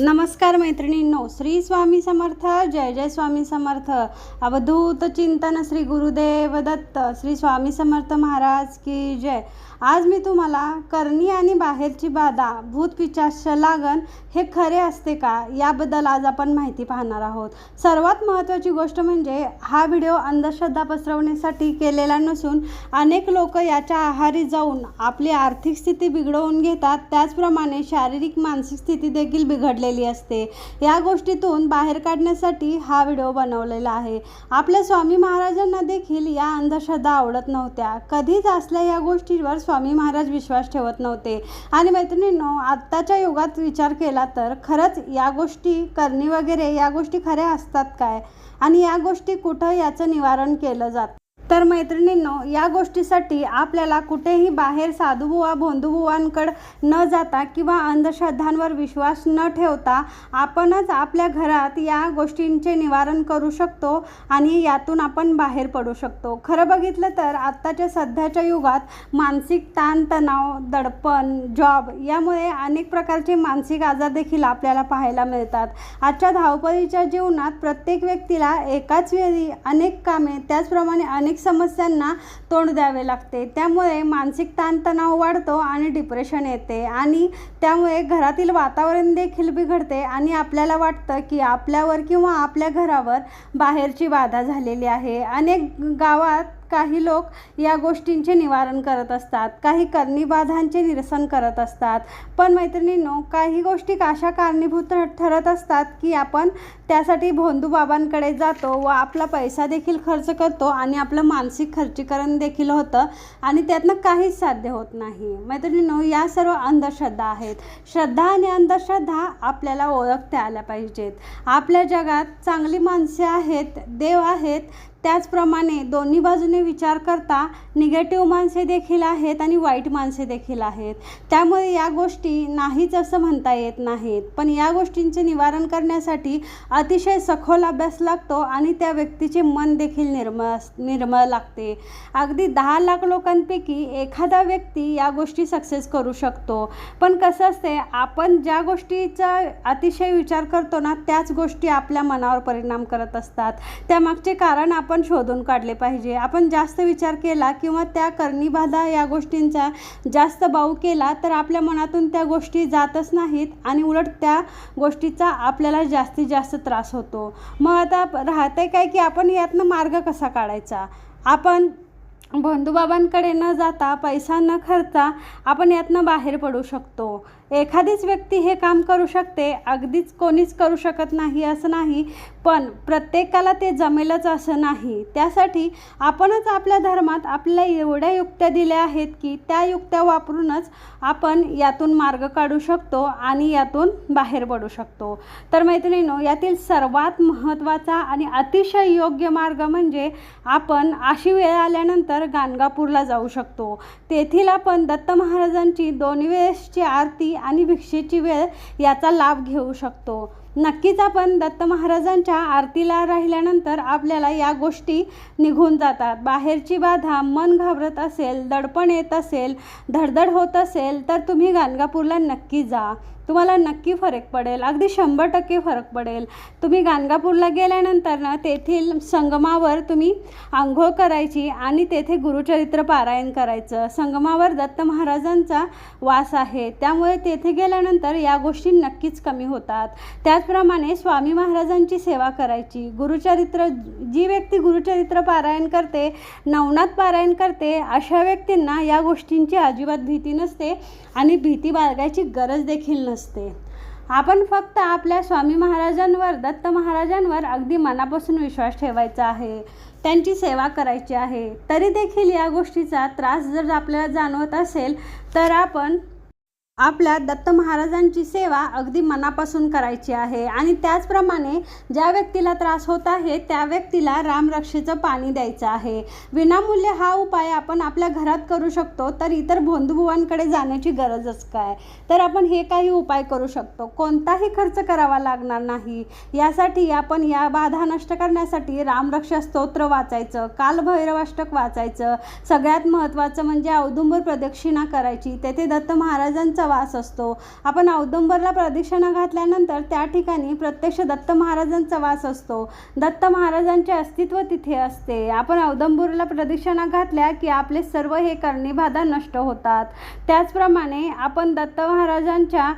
नमस्कार मैत्रिणींनो श्री स्वामी समर्थ जय जय स्वामी समर्थ. अवधूत चिंतन श्री गुरुदेव दत्त श्री स्वामी समर्थ महाराज की जय. आज मी तुम्हाला करणी आणि बाहेरची बाधा भूत पिचाश लागण हे खरे असते का याबद्दल आज आपण माहिती पाहणार आहोत. सर्वात महत्त्वाची गोष्ट म्हणजे हा व्हिडिओ अंधश्रद्धा पसरवण्यासाठी केलेला नसून अनेक लोक याच्या आहारी जाऊन आपली आर्थिक स्थिती बिघडवून घेतात. त्याचप्रमाणे शारीरिक मानसिक स्थिती देखील पडलेली असते. या गोष्टीतून बाहेर काढण्यासाठी हा व्हिडिओ बनवलेला आहे. आपल्या स्वामी महाराजांना देखील या अंधश्रद्धा आवडत नव्हत्या. कधीच असल्या या गोष्टीवर स्वामी महाराज विश्वास ठेवत नव्हते. आणि मैत्रिणींनो आत्ताच्या युगात विचार केला तर खरंच या गोष्टी करणी वगैरे या गोष्टी खऱ्या असतात काय? आणि या गोष्टी कुठं याचं निवारण केलं जातं तर मैत्रिणींनो या गोष्टीसाठी आपल्याला कुठेही बाहेर साधूबुवा भोंदूबुवांकडं न जाता किंवा अंधश्रद्धांवर विश्वास न ठेवता आपणच आपल्या घरात या गोष्टींचे निवारण करू शकतो आणि यातून आपण बाहेर पडू शकतो. खरं बघितलं तर आत्ताच्या सध्याच्या युगात मानसिक ताणतणाव दडपण जॉब यामुळे अनेक प्रकारचे मानसिक आजार देखील आपल्याला पाहायला मिळतात. आजच्या धावपळीच्या जीवनात प्रत्येक व्यक्तीला एकाच वेळी अनेक कामे त्याचप्रमाणे अनेक समस्यांना तोंड द्यावे लागते. त्यामुळे मानसिक ताणतणाव वाढतो आणि डिप्रेशन येते आणि त्यामुळे घरातील वातावरण देखील बिघडते आणि आपल्याला वाटतं की आपल्यावर किंवा आपल्या घरावर बाहेरची बाधा झालेली आहे. अनेक गावात काही लोक या गोष्टींचे निवारण करत असतात काही करणीबाधांचे निरसन करत असतात. पण मैत्रिणींनो काही गोष्टी अशा कारणीभूत ठरत असतात की आपण त्यासाठी भोंदूबाबांकडे जातो व आपला पैसा देखील खर्च करतो आणि आपलं मानसिक खर्चीकरण देखील होतं आणि त्यातनं काहीच साध्य होत नाही. मैत्रिणींनो या सर्व अंधश्रद्धा आहेत. श्रद्धा आणि अंधश्रद्धा आपल्याला ओळखता आल्या पाहिजेत. आपल्या जगात चांगली माणसे आहेत देव आहेत त्याचप्रमाणे दोन्ही बाजूने विचार करता निगेटिव्ह माणसे देखील आहेत आणि वाईट माणसे देखील आहेत. त्यामुळे या गोष्टी नाहीच असं म्हणता येत नाहीत. पण या गोष्टींचे निवारण करण्यासाठी अतिशय सखोल अभ्यास लागतो आणि त्या व्यक्तीचे मन देखील निर्मळ निर्मळ लागते. अगदी दहा लाख लोकांपैकी एखादा व्यक्ती या गोष्टी सक्सेस करू शकतो. पण कसं असते आपण ज्या गोष्टीचा अतिशय विचार करतो ना त्याच गोष्टी आपल्या मनावर परिणाम करत असतात. त्यामागचे कारण आपण शोधून काढले पाहिजे. आपण जास्त विचार केला किंवा त्या करणीबाधा या गोष्टींचा जास्त बाऊ केला तर आपल्या मनातून त्या गोष्टी जातच नाहीत आणि उलट त्या गोष्टीचा आपल्याला जास्तीत जास्त त्रास होतो. मग आता राहते काय की आपण यातनं मार्ग कसा काढायचा? आपण बंधूबाबांकडे न जाता पैसा न खर्चा आपण यातनं बाहेर पडू शकतो. एखादीच व्यक्ती हे काम करू शकते अगदीच कोणीच करू शकत नाही असं नाही पण प्रत्येकाला ते जमेलच असं नाही. त्यासाठी आपणच आपल्या धर्मात आपल्याला एवढ्या युक्त्या दिल्या आहेत की त्या युक्त्या वापरूनच आपण यातून मार्ग काढू शकतो आणि यातून बाहेर पडू शकतो. तर मैत्रिणीनो यातील सर्वात महत्त्वाचा आणि अतिशय योग्य मार्ग म्हणजे आपण अशी वेळ आल्यानंतर गाणगापूरला जाऊ शकतो. तेथील आपण दत्त महाराजांची दोन वेळेसची आरती आणि भिक्षेची वेळ याचा लाभ घेऊ शकतो. नक्कीच आपण दत्त महाराजांच्या आरतीला राहिल्यानंतर आपल्याला या गोष्टी निघून जातात. बाहेरची बाधा मन घाबरत असेल दडपण येत असेल धडधड होत असेल तर तुम्ही गाणगापूरला नक्की जा. तुम्हाला नक्की फरक पडेल. अगदी शंभर टक्के फरक पडेल. तुम्ही गाणगापूरला गेल्यानंतर ना तेथील संगमावर तुम्ही आंघोळ करायची आणि तेथे गुरुचरित्र पारायण करायचं. संगमावर दत्त महाराजांचा वास आहे. त्यामुळे तेथे गेल्यानंतर या गोष्टी नक्कीच कमी होतात. त्याचप्रमाणे स्वामी महाराजांची सेवा करायची. गुरुचरित्र जी व्यक्ती गुरुचरित्र पारायण करते नवनाथ पारायण करते अशा व्यक्तींना या गोष्टींची अजिबात भीती नसते आणि भीती बाळगायची गरज देखील नसते. आपण फक्त आपल्या स्वामी महाराजांवर दत्त महाराजांवर अगदी मनापासून विश्वास ठेवायचा आहे. त्यांची सेवा करायची आहे. तरी देखील या गोष्टीचा त्रास जर आपल्याला जाणवत असेल तर आपण आपल्या दत्त महाराजांची सेवा अगदी मनापासून करायची आहे. आणि त्याचप्रमाणे ज्या व्यक्तीला त्रास होत आहे त्या व्यक्तीला रामरक्षेचं पाणी द्यायचं आहे. विनामूल्य हा उपाय आपण आपल्या घरात करू शकतो तर इतर बंधुभुवांकडे जाण्याची गरजच काय? तर आपण हे काही उपाय करू शकतो. कोणताही खर्च करावा लागणार नाही. यासाठी आपण या बाधा नष्ट करण्यासाठी रामरक्षा स्तोत्र वाचायचं कालभैरवाष्टक वाचायचं. सगळ्यात महत्त्वाचं म्हणजे औदुंबर प्रदक्षिणा करायची. तेथे दत्त महाराजांचा वास असतो. आपण औदुंबरला प्रदक्षिणा घातल्यानंतर त्या ठिकाणी प्रत्यक्ष दत्त महाराजांचा वास असतो. दत्त महाराजांचे अस्तित्व तिथे असते. आपण औदुंबरला प्रदक्षिणा घातल्या की आपले सर्व हे करणीबाधा नष्ट होतात. त्याचप्रमाणे आपण दत्त महाराजांच्या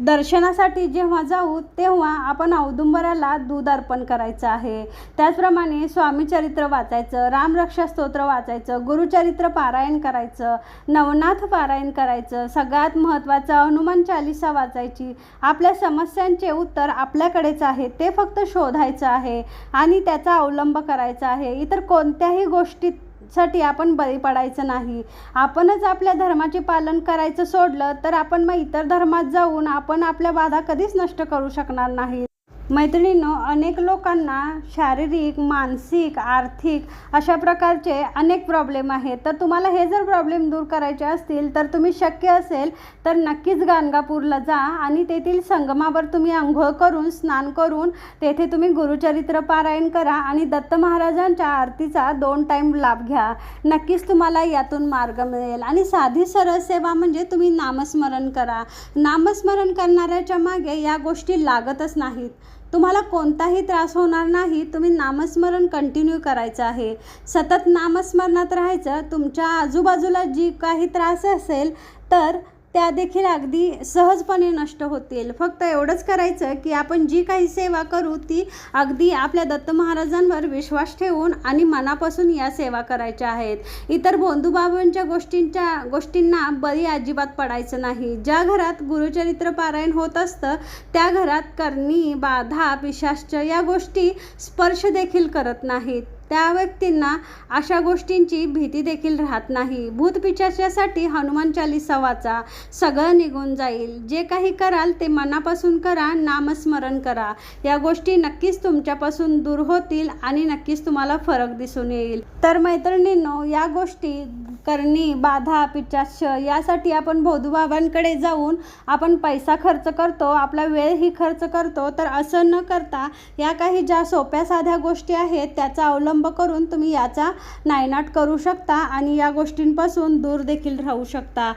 दर्शनासाठी जेव्हा जाऊ तेव्हा आपण औदुंबराला दूध अर्पण करायचं आहे. त्याचप्रमाणे स्वामीचरित्र वाचायचं रामरक्षा स्तोत्र वाचायचं गुरुचरित्र पारायण करायचं नवनाथ पारायण करायचं सगळ्यात महत्त्वाचं हनुमान चालिसा वाचायची. आपल्या समस्यांचे उत्तर आपल्याकडेच आहे ते फक्त शोधायचं आहे आणि त्याचा अवलंब करायचा आहे. इतर कोणत्याही गोष्टीत साठी आपण बळी पडायचं नाही. आपणच आपल्या धर्माचे पालन करायचं सोडलं तर आपण मग इतर धर्मात जाऊन आपण आपल्या बाधा कधीच नष्ट करू शकणार नाही. मैत्रिणींनो अनेक लोकांना शारीरिक मानसिक आर्थिक अशा प्रकारचे अनेक प्रॉब्लेम आहेत. तर तुम्हाला हे जर प्रॉब्लेम दूर करायचे असतील तर तुम्ही शक्य असेल तर नक्कीच गाणगापूरला जा आणि तेथील संगमावर तुम्ही आंघोळ करून स्नान करून तेथे तुम्ही गुरुचरित्र पारायण करा आणि दत्त महाराजांच्या आरतीचा दोन टाईम लाभ घ्या. नक्कीच तुम्हाला यातून मार्ग मिळेल. आणि साधी सरळ सेवा म्हणजे तुम्ही नामस्मरण करा. नामस्मरण करणाऱ्याच्या मागे या गोष्टी लागतच नाहीत. तुम्हाला कोणताही त्रास होणार नाही तुम्ही नामस्मरण कंटिन्यू करायचं आहे. सतत नामस्मरणात राहायचं तुमच्या आजूबाजूला जी काही त्रास असेल तर त्या देखील अगदी सहजपणे नष्ट होतील. फक्त एवढंच करायचं की आपण जी काही सेवा करू ती अगदी आपल्या दत्त महाराजांवर विश्वास ठेवून आणि मनापासून या सेवा करायच्या आहेत. इतर बंधुबाबांच्या गोष्टींच्या गोष्टींना बळी अजिबात पडायचं नाही. ज्या घरात गुरुचरित्र पारायण होत असतं त्या घरात करणी बाधा पिशाश्च या गोष्टी स्पर्श देखील करत नाहीत. त्या व्यक्तींना अशा गोष्टींची भीती देखील राहत नाही. भूतपिशाच्यासाठी हनुमान चालिसा वाचा सगळं निघून जाईल. जे काही कराल ते मनापासून करा नामस्मरण करा. या गोष्टी नक्कीच तुमच्यापासून दूर होतील आणि नक्कीच तुम्हाला फरक दिसून येईल. तर मैत्रिणींनो या गोष्टी करणी बाधा पिचाश यासाठी आपण भोदूबाबांकडे जाऊन आपण पैसा खर्च करतो आपला वेळही खर्च करतो. तर असं न करता या काही ज्या सोप्या साध्या गोष्टी आहेत त्याचा अवलंब करून तुम्ही याचा नायनाट करू शकता आणि या गोष्टींपासून दूर देखील राहू शकता.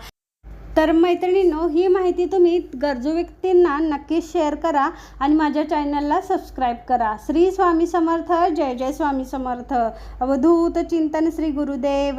तर मैत्रिणींनो ही माहिती तुम्ही गरजू व्यक्तींना नक्कीच शेअर करा आणि माझ्या चॅनलला सबस्क्राईब करा. श्री स्वामी समर्थ जय जय स्वामी समर्थ. अवधूत चिंतन श्री गुरुदेव.